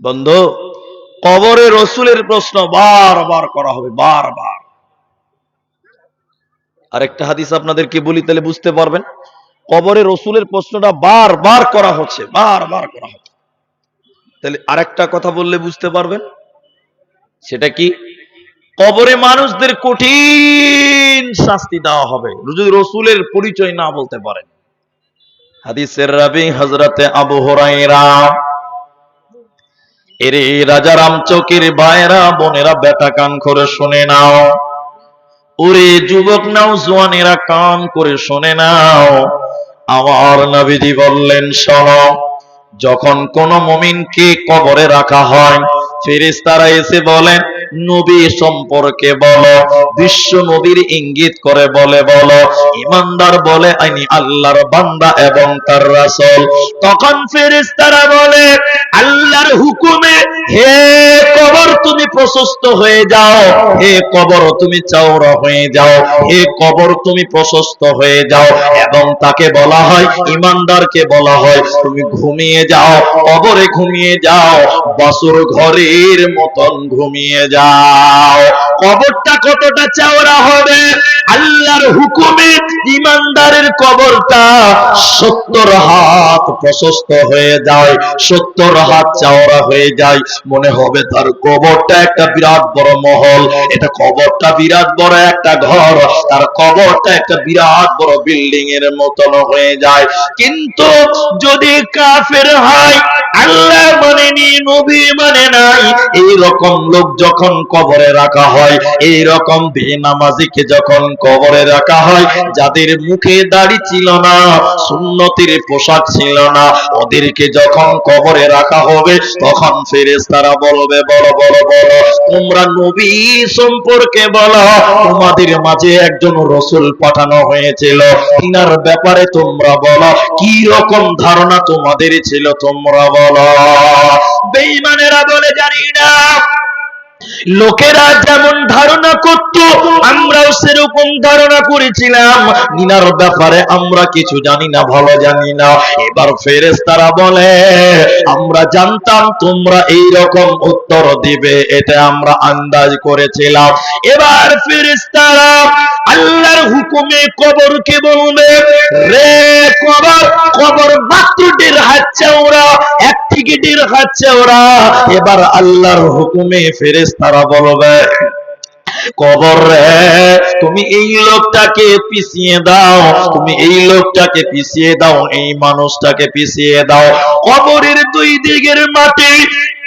বন্ধু, কবরে রসুলের প্রশ্ন বারবার করা হবে বারবার আরেকটা হাদিস আপনাদেরকে বলি, তাহলে বুঝতে পারবেন। কবরে রসুলের প্রশ্নটা বারবার করা হচ্ছে বারবার করা হচ্ছে। তাহলে আরেকটা কথা বললে বুঝতে পারবেন। সেটা কি? কবরে মানুষদের কঠিন শাস্তি দেওয়া হবে, যদি রসুলের পরিচয় না বলতে পারেন। হাদিসের রাবি হজরতে আবু হরাইরা এরে রাজা রামচকের ভাইরা বোনেরা বেটা কান করে শুনে নাও। ওরে যুবক নাও, জোয়ানেরা কান করে শুনে নাও। আমার নবীজি বললেন, শোনো, যখন কোন মমিনকে কবরে রাখা হয়, ফেরেশতারা এসে বলেন নবী সম্পর্কে বলো, বিশ্ব নবীর ইঙ্গিত করে বলে বলো, ইমানদার বলে আইনি আল্লাহর বান্দা এবং তার রাসূল। তখন ফেরেশতারা বলে, আল্লাহর হুকুমে, হে কবর তুমি প্রশস্ত হয়ে যাও, হে কবর তুমি চওড়া হয়ে যাও, হে কবর তুমি প্রশস্ত হয়ে যাও। এবং তাকে বলা হয়, ইমানদারকে বলা হয়, তুমি ঘুমিয়ে যাও, কবরে ঘুমিয়ে যাও, বাসুর ঘরের মতন ঘুমিয়ে যাও। কবরটা কতটা চওড়া হবে? আল্লাহর হুকুমে ইমানদারের কবরটা সত্তর হাত প্রশস্ত হয়ে যায়, সত্তর হাত চওড়া হয়ে যায়। মনে হবে তার কবরটা একটা বিরাট বড় মহল। এটা কবরটা বিরাট বড় একটা ঘর। তার কবরটা একটা বিরাট বড় বিল্ডিং এর মতন হয়ে যায়। কিন্তু যদি কাফের হয় আল্লাহ মানে নি, নবী মানে নাই। এই রকম লোক যখন কবরে রাখা হয় এই রকম বেনামাজিকে যখন কবরে রাখা হয়, যাদের মুখে দাড়ি ছিল না, সুন্নতির পোশাক ছিল না, ওদেরকে যখন কবরে রাখা হবে, তখন ফেরেশতারা বলবে, বলো বলো বলো, তোমরা নবী সম্পর্কে বলো, তোমাদের মাঝে একজন রসুল পাঠানো হয়েছিল। তিনার ব্যাপারে তোমরা বলো, কি রকম ধারণা তোমাদের ছিল, তোমরা বেঈমানেরা বলে জানি না। লোকেরা যেমন ধারণা করত, আমরাও সেরকম ধারণা করেছিলাম। নিনার ব্যাপারে আমরা কিছু জানি না, ভালো জানি না। এবার ফেরেশতারা বলে, আমরা জানতাম তোমরা এই রকম উত্তর দিবে, এটা আমরা আন্দাজ করেছিলাম। এবার ফেরেশতারা আল্লাহর হুকুমে কবরকে বলবে? রে কবর কবর মাত্র দেড় হাত চওড়া এক থেকে দেড় হাত চওড়া এবার আল্লাহর হুকুমে ফেরেশতারা বলবে, কবর রে, তুমি এই লোকটাকে পিছিয়ে দাও, তুমি এই লোকটাকে পিছিয়ে দাও, এই মানুষটাকে পিছিয়ে দাও। কবরের দুই দিকের মাটি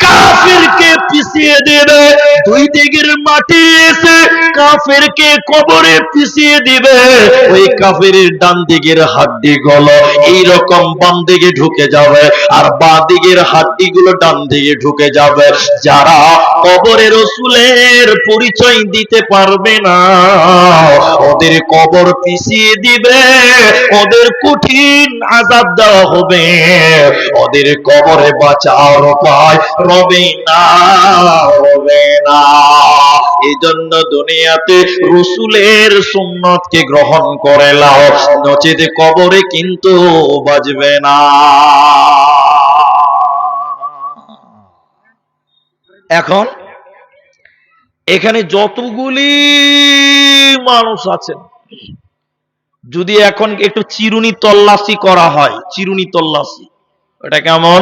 কাফিরকে পিছিয়ে দেবে দুই দিকের মাটি এসে কাফেরকে কবরে পিছিয়ে দিবে। ওই কাফের ডান দিকের হাড্ডি গুলো এইরকম বাম দিকে ঢুকে যাবে আর বাঁ দিকের হাড্ডি গুলো ডান দিকে ঢুকে যাবে। যারা কবরে রসুলের পরিচয় দিতে পারবে না, ওদের কবর পিছিয়ে দিবে, ওদের কঠিন আজাব দেওয়া হবে। ওদের কবরে বাঁচার উপায় রবে না হবে না। এই জন্য দুনিয়াতে রসুলের সুন্নতকে গ্রহণ করে লাও নচেত কবরে কিন্তু বাজবে না। এখন এখানে যতগুলি মানুষ আছেন, যদি এখন একটু চিরুনি তল্লাশি করা হয়, চিরুনি তল্লাশি, ওটা কেমন?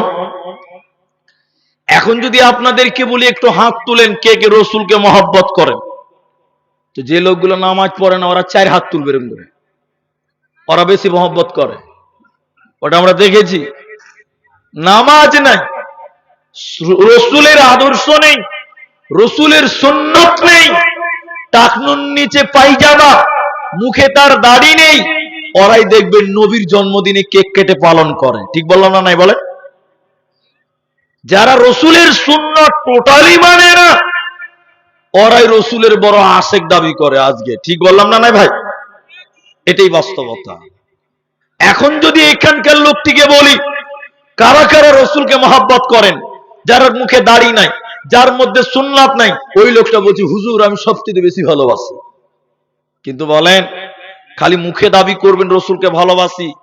এখন যদি আপনাদেরকে বলি, একটু হাত তুলেন, কে কে রসুলকে মহব্বত করেন, তো যে লোকগুলো নামাজ পড়ে না, ওরা চার হাত তুলবে এরকম করে। ওরা বেশি মহব্বত করে। ওটা আমরা দেখেছি। নামাজ নাই। রসুলের আদর্শ নেই। রসুলের সুন্নত নেই। টাকনুন নিচে পাইজামা। মুখে তার দাড়ি নেই। ওরাই দেখবেন নবীর জন্মদিনে কেক কেটে পালন করে। ঠিক বললাম না নাই বলে যারা রসুলের শূন্য টোটালি মানে না, ওরাই রসুলের বড় আশেক দাবি করে আজকে। ঠিক বললাম না নাই ভাই? এটাই বাস্তবতা। এখন যদি এখানকার লোকটিকে বলি, কারা কারা রসুলকে মহাব্বত করেন, যার মুখে দাড়ি নাই, যার মধ্যে সুন্নাত নাই, ওই লোকটা বলছি, হুজুর, আমি সবচেয়ে বেশি ভালোবাসি। কিন্তু বলেন, খালি মুখে দাবি করবেন রসুলকে ভালোবাসি,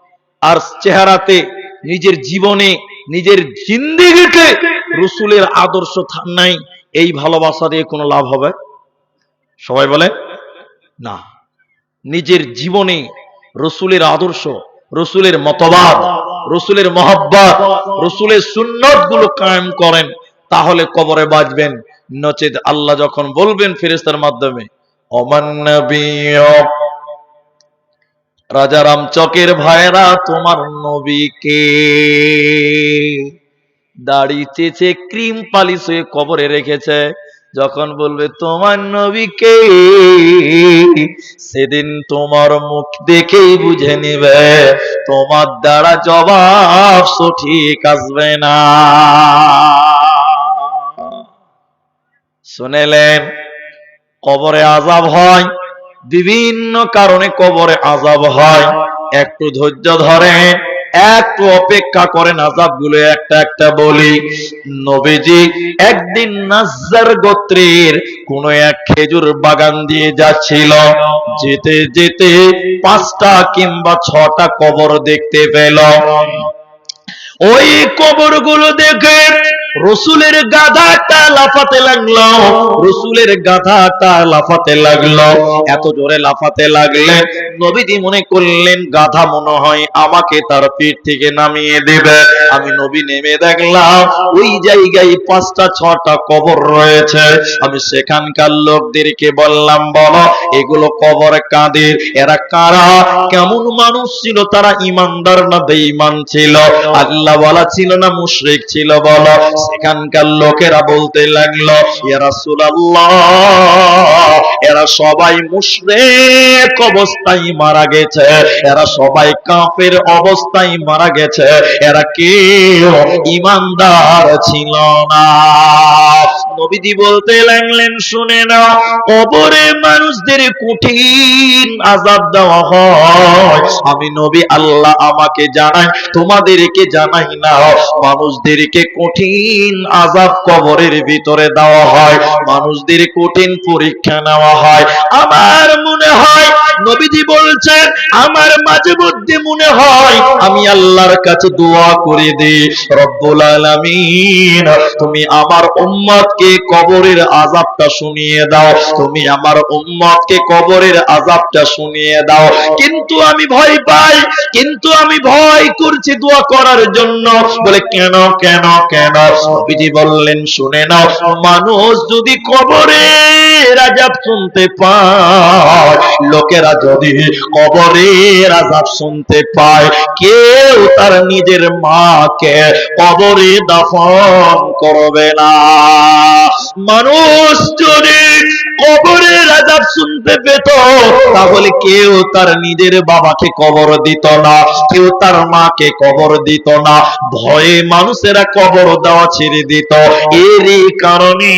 আর চেহারাতে, নিজের জীবনে, নিজের জিন্দিগিতে রসুলের আদর্শ নাই, এই ভালোবাসা দিয়ে কোনো লাভ হবে? সবাই বলে না। নিজের জীবনে রসুলের আদর্শ রসুলের মতবাদ, রসুলের মহব্বত, রসুলের সুন্নতগুলো কায়েম করেন, তাহলে কবরে বাঁচবেন। নচেত আল্লাহ যখন বলবেন ফেরেস্তার মাধ্যমে রাজারাম চকের ভাইরা তোমার নবীকে দাড়ি চেচে ক্রিম পালিশ হয়ে কবরে রেখেছে। যখন বলবে, তোমার নবীকে সেদিন তোমার মুখ দেখেই বুঝে নিবে, তোমার দ্বারা জবাব সঠিক আসবে না। শুনেলেন, কবরে আজাব হয়, বিভিন্ন কারণে কবরে আজাব হয়। একটু ধৈর্য ধরে একটু অপেক্ষা করেন আজাবগুলো একটা একটা বলি। নবীজি, একদিন নাজার গোত্রের কোন এক খেজুর বাগান দিয়ে যাচ্ছিল। যেতে যেতে পাঁচটা কিংবা ছটা কবর দেখতে পেল। ওই কবরগুলো দেখে রসুলের গাধাটা লাফাতে লাগল, রসুলের গাধাটা লাফাতে লাগল। এত জোরে লাফাতে লাগলে নবীজি মনে করলেন, গাধা মনে হয় আমাকে তার পিঠ থেকে নামিয়ে দেবে। আমি নবী নেমে দেখলাম, ওই জায়গায় পাঁচটা, ছটা কবর রয়েছে। আমি সেখানকার লোকদেরকে বললাম, বলো, এগুলো কবর কাদের? এরা কারা? কেমন মানুষ ছিল? তারা ইমানদার না বেঈমান ছিল? আল্লাহ বলা ছিল না মুশরিক ছিল, বলো। সেখানকার লোকেরা বলতে লাগল এরা এরা সবাই মুশরেক অবস্থায় মারা গেছে, এরা সবাই কাঁপের অবস্থায় মারা গেছে, এরা কেউ ইমানদার ছিল না। নবীজি বলতে লাগলেন, শুনে না কবরে মানুষদের কঠিন আজাব দেওয়া হয়। আমি নবী আল্লাহ আমাকে জানাই, তোমাদেরকে জানাই না, মানুষদেরকে কঠিন আজাব কবরের ভিতরে দেওয়া হয়। মানুষদের কঠিন পরীক্ষা নেওয়া হয়। আমার মনে হয় নবীজি বলছেন, আমার মাঝে মধ্যে মনে হয় আমি আল্লাহর কাছে দোয়া করে দিই। রব্বুল আলামিন, তুমি আমার উম্মতকে কবরের আযাবটা শুনিয়ে দাও। তুমি আমার উম্মতকে কবরের আযাবটা শুনিয়ে দাও। কিন্তু আমি ভয় পাই, কিন্তু আমি ভয় করছি দোয়া করার জন্য। বলে, কেন কেন কেন? নবীজি বললেন, শুনে নাও, মানুষ যদি কবরের আযাব শুনতে পায়, লোকেরা যদি কবরে রাজাব শুনতে পায়, কেউ তার নিজের মাকে কবরে দাফন করবে না। মানুষ যদি কবরের আযাব শুনতে পেত। তাহলে কেউ তার নিজের বাবাকে কবর দিত না, কেউ তার মাকে কবর দিত না। ভয়ে মানুষেরা কবর দেওয়া ছেড়ে দিত। এরই কারণে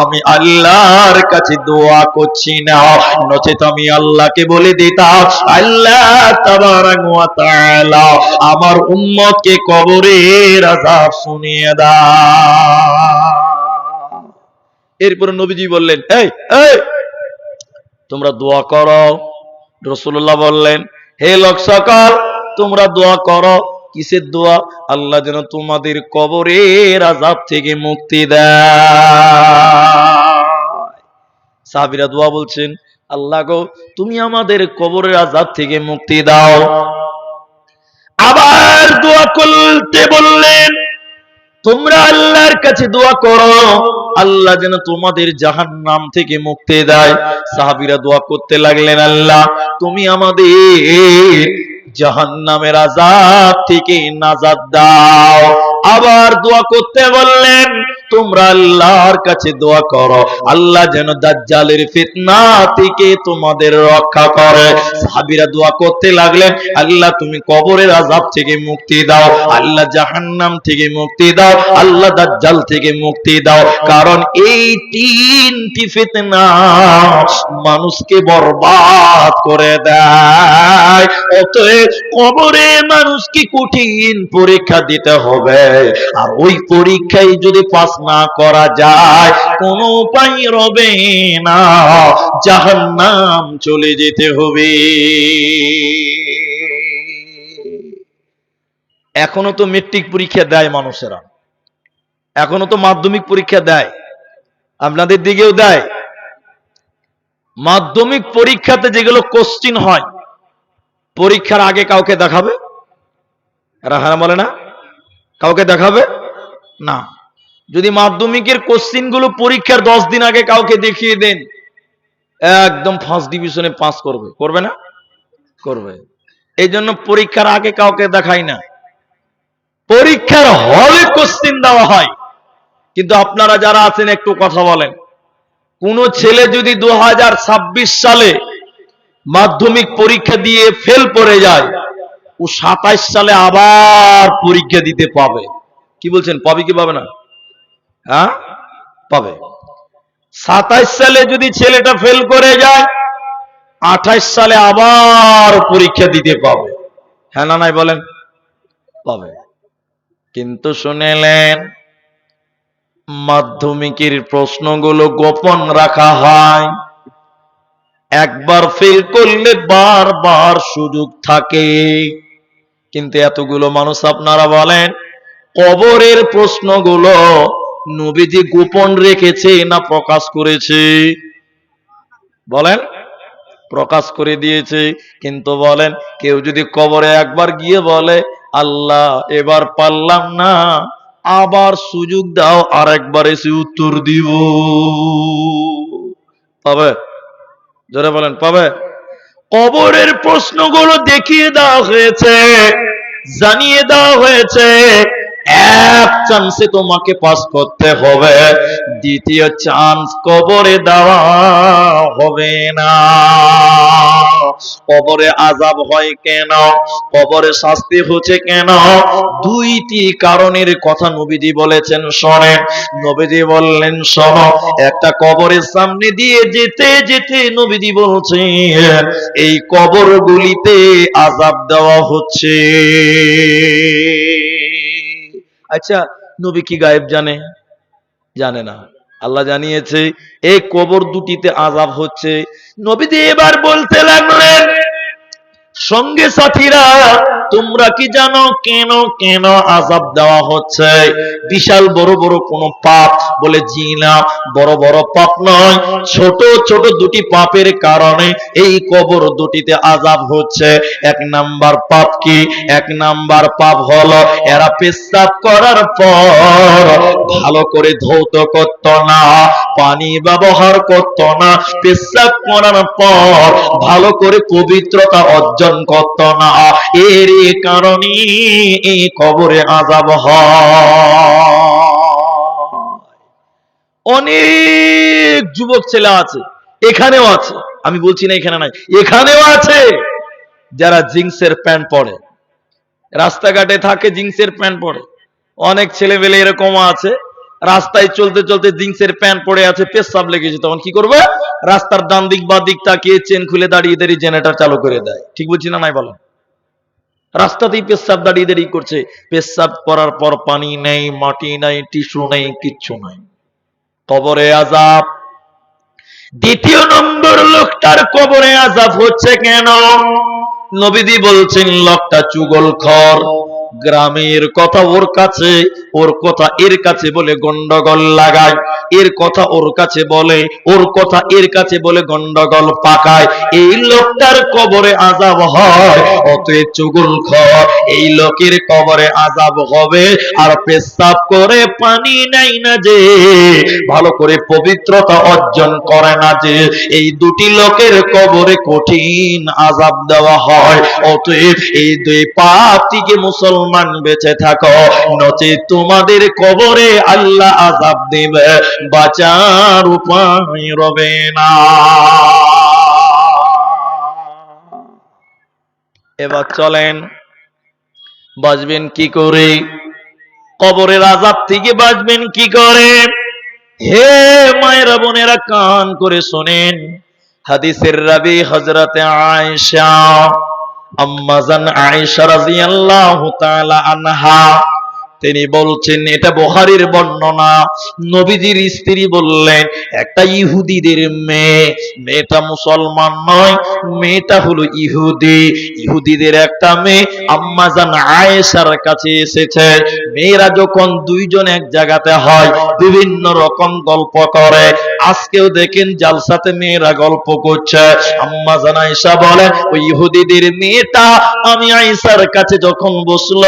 আমি আল্লাহর কাছে দোয়া করছি না। নচেত আমি আল্লাহকে বলে দিতাম, আল্লাহ আমার উম্মতকে কবরের আযাব শুনিয়ে দাও। এরপরে নবীজি বললেন, এই এই, তোমরা দোয়া করো। রসুল্লাহ বললেন, হে লোক সকল, তোমরা দোয়া করো। কিসের দোয়া? আল্লাহ যেন তোমাদের কবরের আজাব থেকে মুক্তি দেয়। সাহাবিরা দোয়া বলছেন, আল্লাহ গো, তুমি আমাদের কবরের আজাব থেকে মুক্তি দাও। আবার দোয়া করতে বললেন তোমরা আল্লাহর কাছে দোয়া করো। আল্লাহ যেন তোমাদের জাহান নাম থেকে মুক্তি দেয়। সাহাবিরা দোয়া করতে লাগলেন, আল্লাহ, তুমি আমাদের জাহান নামের আজাদ থেকে নাজাদ দাও। আবার দোয়া করতে বললেন তোমরা আল্লাহর কাছে দোয়া করো। আল্লাহ যেন দাজ্জালের ফিতনা থেকে তোমাদের রক্ষা করে। সাহাবীরা দোয়া করতে লাগলেন, আল্লাহ তুমি কবরের আযাব থেকে মুক্তি দাও, আল্লাহ জাহান্নাম থেকে মুক্তি দাও, আল্লাহ দাজ্জাল থেকে মুক্তি দাও। কারণ এই তিনটি ফিতনা মানুষকে বরবাদ করে দেয়। অতএব কবরে মানুষকে কঠিন পরীক্ষা দিতে হবে। আর ওই পরীক্ষায় যদি পাস না করা যায়, কোনো উপায় রবে না। জাহান্নাম চলে যেতে হবে। এখনও তো মেট্রিক পরীক্ষা দেয় মানুষেরা। এখনও তো মাধ্যমিক পরীক্ষা দেয়। আপনাদের দিকেও দেয়। মাধ্যমিক পরীক্ষাতে যেগুলো কোশ্চিন হয়, পরীক্ষার আগে কাউকে দেখাবে? এরা হ্যাঁ বলে না? কাউকে দেখাবে? না। যদি মাধ্যমিকের কোশ্চিনগুলো পরীক্ষার দশ দিন আগে কাউকে দেখিয়ে দেন, একদম ফার্স্ট ডিভিশনে পাস করবে। করবে না? করবে। এই জন্য পরীক্ষার আগে কাউকে দেখাই না। পরীক্ষার হলে কোশ্চিন দেওয়া হয়। কিন্তু আপনারা যারা আছেন, একটু কথা বলেন। কোন ছেলে যদি দু হাজার ছাব্বিশ সালে মাধ্যমিক পরীক্ষা দিয়ে ফেল করে যায়, ও সাতাইশ সালে আবার পরীক্ষা দিতে পাবে। কি বলছেন? পাবে কি পাবে না? হ্যাঁ? পাবে। সাতাইশ সালে যদি ছেলেটা ফেল করে যায়, আঠাইশ সালে আবার পরীক্ষা দিতে পাবে। হ্যাঁ না নাই বলেন? পাবে। কিন্তু শুনেলেন, মাধ্যমিকের প্রশ্নগুলো গোপন রাখা হয়। একবার ফেল করলে বারবার সুযোগ থাকে। কিন্তু এতগুলো মানুষ আপনারা বলেন, কবরের প্রশ্নগুলো নবীজি গোপন রেখেছে না প্রকাশ করেছে? বলেন। প্রকাশ করে দিয়েছে, কিন্তু বলেন, কেউ যদি কবরে একবার গিয়ে বলে, আল্লাহ, এবার পারলাম না, আবার সুযোগ দাও আর একবার এসে উত্তর দিব। পাবে? জোরে বলেন, পাবে? কবরের প্রশ্নগুলো দেখিয়ে দেওয়া হয়েছে, জানিয়ে দেওয়া হয়েছে এক চান্সে তোমাকে পাস করতে হবে। দ্বিতীয় চান্স কবরে দেওয়া হবে না। কবরে আজাব হয় কেন? কবরে শাস্তি হচ্ছে কেন? দুইটি কারণের কথা নবীজি বলেছেন, শোনেন। নবীজি বললেন, শোনো, একটা কবরের সামনে দিয়ে যেতে যেতে নবীজি বলছেন, এই কবরগুলিতে আজাব দেওয়া হচ্ছে। আচ্ছা নবী কি গায়েব জানে? জানে না। আল্লাহ জানিয়েছে, এই কবর দুটিতে আজাব হচ্ছে। নবীজি এবার বলতে লাগলেন সঙ্গে সাথীরা, তোমরা কি জানো কেন কেন আজাব দেওয়া হচ্ছে? বিশাল বড় বড় কোন পাপ বলে জি না, বড় বড় পাপ নয়, ছোট ছোট দুটি পাপের কারণে এই কবর দুটিতে আজাব হচ্ছে। এক নাম্বার পাপ কি? এক নাম্বার পাপ হলো, এরা পেশাব করার পর ভালো করে ধৌত করত না পানি ব্যবহার করত না, পেশাব করার পর ভালো করে পবিত্রতা অর্জন করত না। এর কারণে এই কবরে আজাব অনেক যুবক ছেলে আছে, এখানেও আছে, আমি বলছি না এখানে নাই, এখানেও আছে, যারা জিন্সের প্যান্ট পরে। রাস্তাঘাটে থাকে জিন্সের প্যান্ট পরে। অনেক ছেলেমেলে এরকম আছে রাস্তায় চলতে চলতে জিন্সের প্যান্ট পরে আছে, পেশাব লেগেছে, তখন কি করবে? রাস্তার ডান দিক বা দিক তাকিয়ে চেন খুলে দাঁড়িয়ে দাঁড়িয়ে জেনারেটর চালু করে দেয়। ঠিক বলছি না, নাই বলো? রাস্তাতেই পেশাব দাঁড়িয়ে দাঁড়িয়ে করছে। পেশাব করার পর পানি নেই, মাটি নাই, টিস্যু নেই, কিচ্ছু নাই। কবরে আজাব দ্বিতীয় নম্বর লোকটার কবরে আজাব হচ্ছে কেন? নবীদি বলছেন, লোকটা চুগল খর গ্রামের কথা ওর কাছে, ওর কথা এর কাছে বলে গন্ডগোল লাগায়। এর কথা ওর কাছে বলে, ওর কথা এর কাছে বলে গন্ডগোল পাকায়। এই লোকটার কবরে আজাব হয়, অতএব চুগল খর, এই লোকের কবরে আজাব হবে। আর পেশাব করে পানি নাই না যে, ভালো করে পবিত্রতা অর্জন করে না যে, এই দুটি লোকের কবরে কঠিন আজাব দেওয়া হয়। অতএব এই দুই পাপ থেকে মুসলমান বেঁচে থাকো। নচে তোমাদের কবরে আল্লাহ আজাব দেবে। বাঁচার উপায় রবে না। এবার চলেন, বাঁচবেন কি করে? কবরের আজাব থেকে বাঁচবেন কি করে? হে মায়েরা বোনেরা, কান করে শোনেন। হাদিসের রাবি হজরতে আয়েশা তিনি বলছেন, এটা বহারির বর্ণনা। নবীজির স্ত্রী বললেন, একটা ইহুদিদের মেয়ে, মেয়েটা মুসলমান নয়, মেয়েটা হলো ইহুদি। ইহুদিদের একটা মেয়ে আম্মাজান আয়েশার কাছে এসেছে। মেয়েরা যখন দুইজন এক জায়গাতে হয়, বিভিন্ন রকম গল্প করে। আজকেও দেখেন জালসাতে মেয়েরা গল্প করছে। আম্মাজান আয়েশা বলে, ওই ইহুদিদের মেয়েটা আমি আইসার কাছে যখন বসল,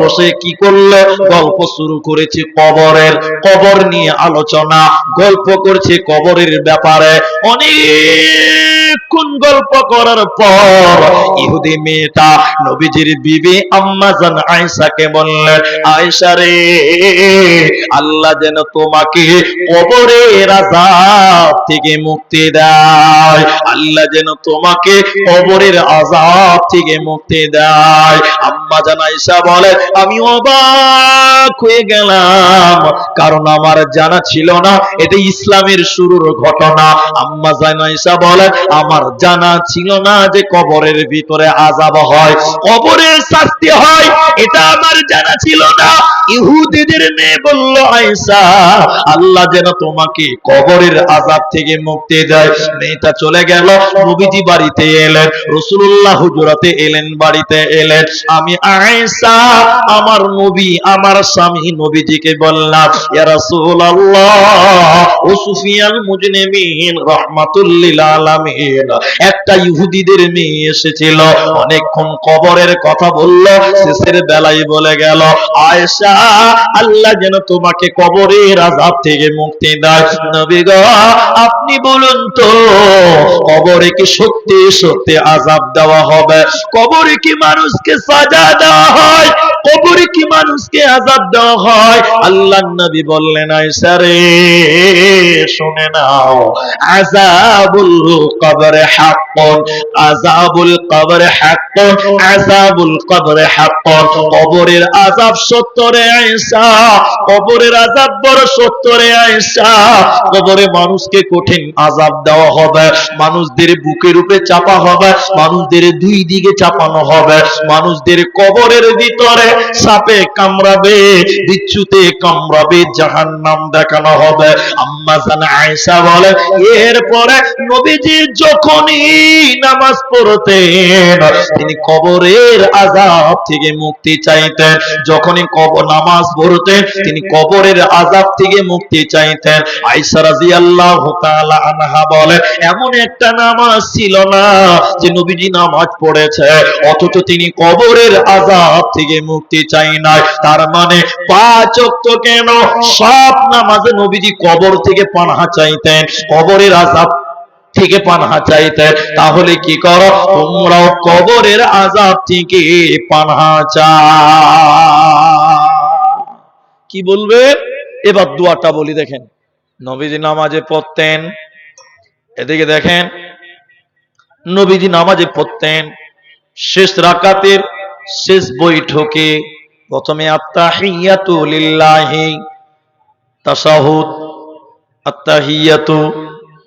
বসে কি করল? গল্প শুরু করেছে কবরের, কবর নিয়ে আলোচনা, গল্প করছে কবরের ব্যাপারে। অনেকক্ষণ গল্প করার পর ইহুদি মেয়েটা নবীজির বিবি আম্মাজান আয়েশাকে বললেন আয়েশা রে, আল্লাহ যেন তোমাকে কবরের আযাব থেকে মুক্তি দেয়। আল্লাহ যেন তোমাকে কবরের আযাব থেকে মুক্তি দেয়। আম্মা জান আয়েশা বলে, আমি অবাক হয়ে গেলাম, কারণ আমার জানা ছিল না, এটা ইসলামের শুরুর ঘটনা। আম্মা জান আয়েশা বলে আমার জানা ছিল না যে কবরের ভিতরে আযাব হয়। কবরের শাস্তি হয়, এটা আমার জানা ছিল না। ইহুদিদের মেয়ে বলল, আয়েশা, আল্লাহ যেন তোমাকে কবরের আযাব থেকে মুক্তি দেয়। মেয়েটা চলে গেল, নবীজি বাড়িতে এলেন, রাসূলুল্লাহ হুজুরাতে এলেন, বাড়িতে এলেন। আমি আয়েশা, আমার নবী, আমার স্বামী, নবীজিকে বললাম, ইয়া রাসূলুল্লাহ, ও সুফিয়ান মুজনিমিন রাহমাতুল লিল আলামিন। একটা ইহুদিদের মেয়ে এসেছিল, অনেকক্ষণ কবরের কথা বলল, শেষের বেলায় বলে গেল আল্লাহ যেন তোমাকে কবরের আযাব থেকে মুক্তি দেয় আপনি বলুন তো, কবরে কি সত্যি সত্যি আযাব দেওয়া হবে? কবরে কি মানুষকে সাজা দেওয়া হয়? কবরে কি মানুষকে আযাব দেওয়া হয়? আল্লাহ নবী বললেন, আয়েশা রে, শুনে নাও। আযাবুল কবরে হাক্কুন, আযাবুল কবরে হাক্কুন, আযাবুল কবরে হাক্কুন। কবরের আযাব সত্য রে, আয়েশা? কবরের আযাব বড় সত্য রে, আয়েশা? কবরে মানুষকে কঠিন আযাব দেওয়া হবে। মানুষদের বুকের উপরে চাপা হবে। মানুষদের দুই দিকে চাপানো হবে। মানুষদের কবরের ভিতরে সাপে কামড়াবে, বিচ্ছুতে কামড়াবে, জাহান্নাম দেখানো হবে। আম্মা জান আয়েশা বলে, এরপরে নবীজি যখনই নামাজ পড়তেন, তিনি কবরের আযাব থেকে মুক্তি চাইতেন। যখনই কবর নামাজ পড়তেন, তিনি কবরের আযাব থেকে মুক্তি চাইতেন। আয়েশা রাদিয়াল্লাহু তাআলা আনহা বলে, এমন একটা নামাজ ছিল না যে নবীজি নামাজ পড়েছে, অথচ তিনি কবরের আযাব থেকে মুক্তি চাই নাই তার মানে পাঁচ ওয়াক্ত কেন? সব নামাজে নবীজি কবর থেকে পানাহা চাইতেন, কবরের আযাব থেকে পানাহা চাইতেন। তাহলে কি করো? তোমরাও কবরের আযাব থেকে পানাহা চাও। কি বলবে? এবার দোয়াটা বলি দেখেন। নবীজি নামাজে পড়তেন, এদিকে দেখেন। নবীজি নামাজে পড়তেন, শেষ রাকাতের শেষ বৈঠকে প্রথমে আত্তাহিয়াতু লিল্লাহি, তাশাহুদ, আত্তাহিয়াতু,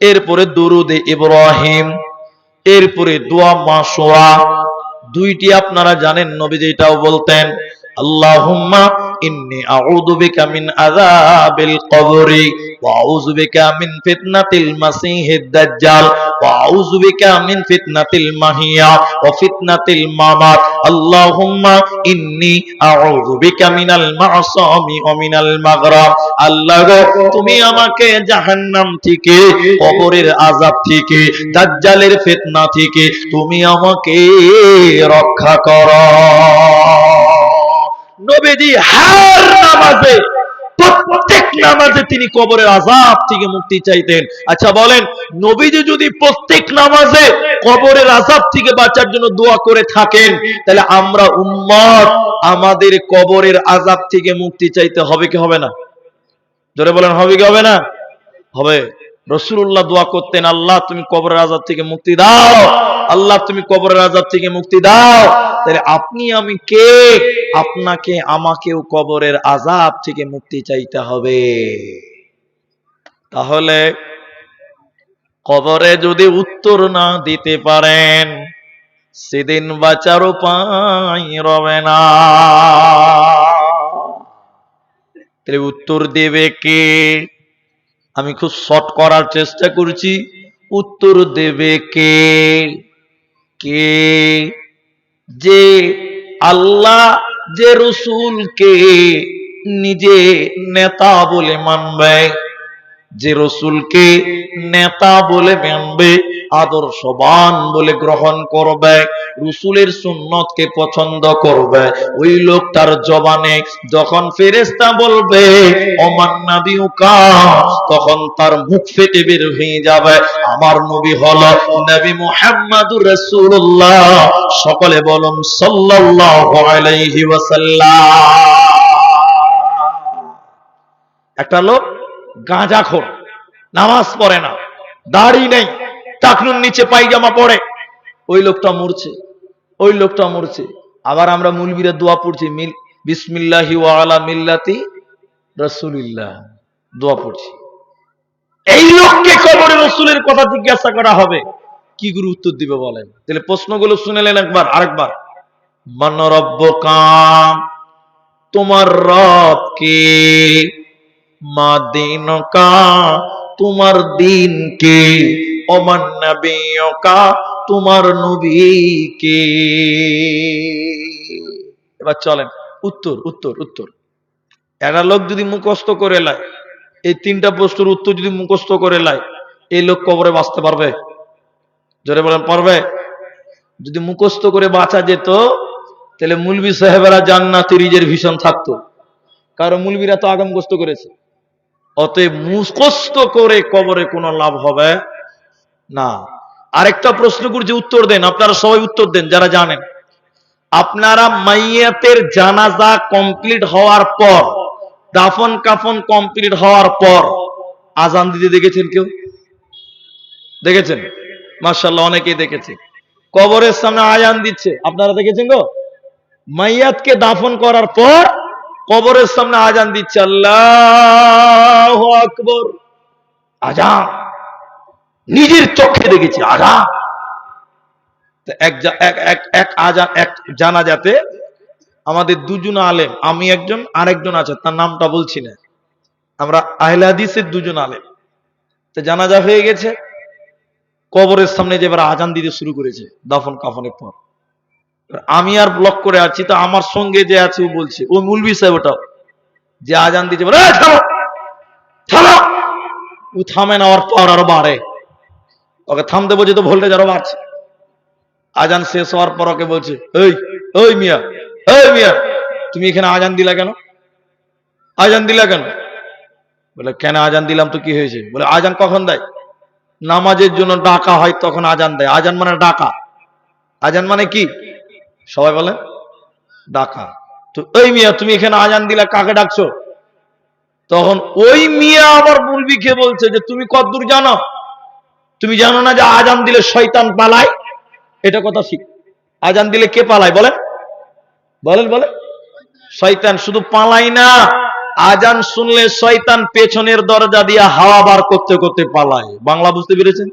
এরপরে দুরুদে ইব্রাহিম, এরপরে দোয়া মাসোয়া দুইটি আপনারা জানেন নবীজি এটাও বলতেন, আল্লাহুম্মা ইন্নি আউযু বিকা মিন আযাবিল কবরি মাগরাম আল্লাহ তুমি আমাকে জাহান্নাম থেকে, কবরের আযাব থেকে, দাজ্জালের ফিতনা থেকে, তুমি আমাকে রক্ষা করো। নবীজি হার নামাজে নামাজে তিনি কবরের আযাব থেকে মুক্তি চাইতেন। আচ্ছা বলেন যদি প্রত্যেক নামাজে কবরের আযাব থেকে বাঁচার জন্য দোয়া করে থাকেন, তাহলে আমরা উম্মত, আমাদের কবরের আযাব থেকে মুক্তি চাইতে হবে কি হবে না? জোরে বলেন, হবে কি হবে না? হবে। রসুল্লাহ দোয়া করতেন, আল্লাহ তুমি কবরের আজাব থেকে মুক্তি দাও। আল্লাহ তুমি কবরের আজাব থেকে মুক্তি দাও। তাহলে আপনি আমি কে? আপনাকে, আমাকেও কবরের আজাব থেকে মুক্তি চাইতে হবে। তাহলে কবরে যদি উত্তর না দিতে পারেন, সেদিন বাঁচার উপায় রবে না। উত্তর দেবে কে? আমি খুব শর্ট করার চেষ্টা করছি। উত্তর দেবে কে? কে? যে আল্লাহ, যে রসুলকে নিজে নেতা বলে মানবে, যে রসুলকে নেতা বলে মানবে, আদর্শবান বলে গ্রহণ করবে, রসুলের সুন্নতকে পছন্দ করবে, ওই লোকটার জবানে যখন ফেরেস্তা বলবে অমান্নাবিউকা তখন তার মুখ ফেটে বের হয়ে যাবে। আমার নবী হলো নবী মুহাম্মাদুর রাসূলুল্লাহ। সকলে বলুন, সাল্লাল্লাহু আলাইহি ওয়াসাল্লাম। একটা লোক গাঁজাখোর নামাজ পড়ে না, দাড়ি নেই টাকনুর নিচে পায়জামা পড়ে। ওই লোকটা মরছে, ওই লোকটা মরছে। আবার আমরা মুলবিরা দোয়া পড়ছি, মিল বিসমিল্লাহি ওয়া আলা মিল্লাতি রাসূলিল্লাহ। দোয়া পড়ছি। এই লোককে কবরে রসুলের কথা জিজ্ঞাসা করা হবে। কি গুরু উত্তর দিবে বলেন? তাহলে প্রশ্নগুলো শুনেলেন একবার, আরেকবার। মান রব্বকা, তোমার রব কে মা দিনকা, তোমার দিন কে নবিয়কা, তোমার নবী কে এবার চলেন, উত্তর উত্তর উত্তর। একটা লোক যদি মুখস্থ করে লায় এই তিনটা প্রশ্নের উত্তর যদি মুখস্থ করে লায় এই লোক কবরে বাঁচতে পারবে? জোরে বলেন, পারবে? যদি মুখস্থ করে বাঁচা যেত, তাহলে মুলবি সাহেবেরা জান্নাতি ভীষণ থাকতো। কারণ মুলবিরা তো আগাম মুখস্থ করেছে। অতএব মুখস্থ করে কবরে কোনো লাভ হবে না। আরেকটা প্রশ্ন করছি উত্তর দেন, আপনারা সবাই উত্তর দেন, যারা জানেন। আপনারা মাইয়াতের জানাজা কমপ্লিট হওয়ার পর দাফন কাফন কমপ্লিট হওয়ার পর আজান দিতে দেখেছেন কেউ? দেখেছেন? মার্শাল্লাহ অনেকেই দেখেছে। কবরের সামনে আজান দিচ্ছে। আপনারা দেখেছেন গো? মাইয়াতকে দাফন করার পর কবরের সামনে আজান দিচ্ছে। আল্লাহ আকবর। আজান। নিজের চোখে দেখেছি। আজান। এক আজান এক জানাজাতে আমাদের দুজন আলেম, আমি একজন, আরেকজন আছে, তার নামটা বলছি না। আমরা আহলে হাদিসের দুজন আলেম। তো জানাজা হয়ে গেছে, কবরের সামনে যে এবার আজান দিতে শুরু করেছে, দাফন কাফনের পর। আমি আর ব্লক করে আছি, তো আমার সঙ্গে যে আছে ও বলছে, ও মুলবি সাহেব ওটা যে আজান দিতে বলে, "এই, থামো থামো! ও থামে না ওর আরও বাড়ে। ওকে থামতে বলছে, তো ভোল্টেজ আরও বাড়ছে। আজান শেষ হওয়ার পর ওকে বলছে, এই ওই মিয়া মিয়া, তুমি এখানে আজান দিলা কেন? আজান দিলা কেন? বলে, কেন আজান দিলাম তো কি হয়েছে? বলে, আজান কখন দেয়? নামাজের জন্য ডাকা হয় তখন আজান দেয়। আজান মানে ডাকা। আজান মানে কি? সবাই বলে, ডাকা। তো ওই মিয়া, তুমি এখানে আজান দিলা, কাকে ডাকছো? তখন ওই মিয়া আবার বলবি মুলবিকে বলছে যে, তুমি কতদূর জানো? তুমি জানো না যে আজান দিলে শয়তান পালায়? এটা কথা ঠিক। আজান দিলে কে পালায় বলেন? বলেন বলেন। শয়তান শুধু পালাই না, আজান শুনলে শয়তান পেছনের দরজা দিয়ে হাওয়া বার করতে করতে পালায়। বাংলা বুঝতে পেরেছেন?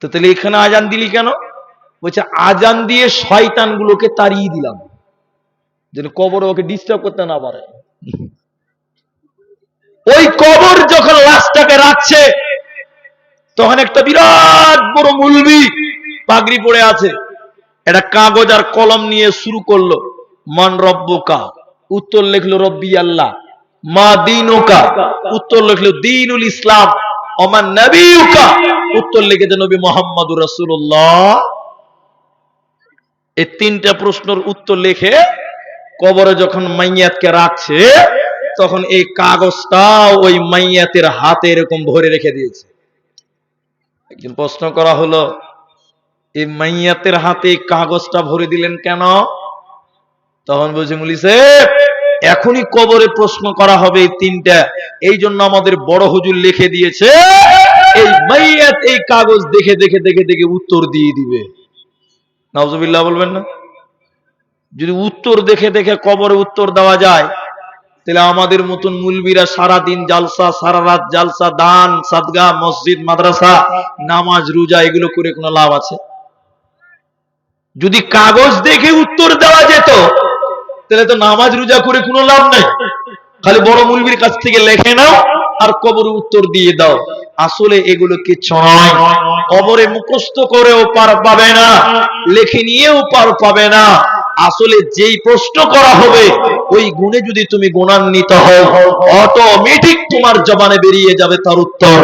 তো তাহলে এখানে আজান দিলি কেন? বলছে, আজান দিয়ে শয়তান গুলোকে তাড়িয়ে দিলাম। যেন কবর ওকে ডিস্টার্ব করতে না পারে। ওই কবর যখন লাশটাকে রাখছে, তখন একটা বিরাট বড় মুলবি পাগড়ি পড়ে আছে। একটা কাগজ আর কলম নিয়ে শুরু করল, মান রব্বকা। উত্তর লিখলো রব্বি আল্লাহ, মা দিনুকা। উত্তর লিখলো দিনুল ইসলাম অমান নবীকা উত্তর লিখেছে নবী মোহাম্মদুর রাসূলুল্লাহ। এই তিনটা প্রশ্নের উত্তর লিখে কবরে যখন মাইয়াতকে রাখছে, তখন এই কাগজটা ওই মাইয়াতের হাতে এরকম ভরে রেখে দিয়েছে। একদিন প্রশ্ন করা হলো এই মাইয়াতের হাতে কাগজটা ভরে দিলেন কেন? তখন বলছে মুলিসে এখনই কবরে প্রশ্ন করা হবে এই তিনটা। এই জন্য আমাদের বড় হুজুর লিখে দিয়েছে, এই মাইয়াত এই কাগজ দেখে দেখে দেখে দেখে উত্তর দিয়ে দিবে। নাউজুবিল্লাহ বলবেন না? যদি উত্তর দেখে দেখে কবরে উত্তর দেওয়া যায়, তাহলে আমাদের মতন মুলবিরা সারা দিন জালসা, সারা রাত জালসা, দান, সাদগা, মসজিদ, মাদ্রাসা, নামাজ, রোজা, এগুলো করে কোনো লাভ আছে? যদি কাগজ দেখে উত্তর দেওয়া যেত, তাহলে তো নামাজ রোজা করে কোনো লাভ নাই। খালি বড় মুলবির কাছ থেকে লেখে নাও, আর কবরে উত্তর দিয়ে দাও। আসলে এগুলো কিচ্ছু নয়। কবরে মুখস্থ করেও পার পাবে না, লেখে নিয়েও পার পাবে না। আসলে যেই প্রশ্ন করা হবে, ওই গুণে যদি তুমি গুণান্বিত হও, অটোমেটিক তোমার জবানে বেরিয়ে যাবে তার উত্তর।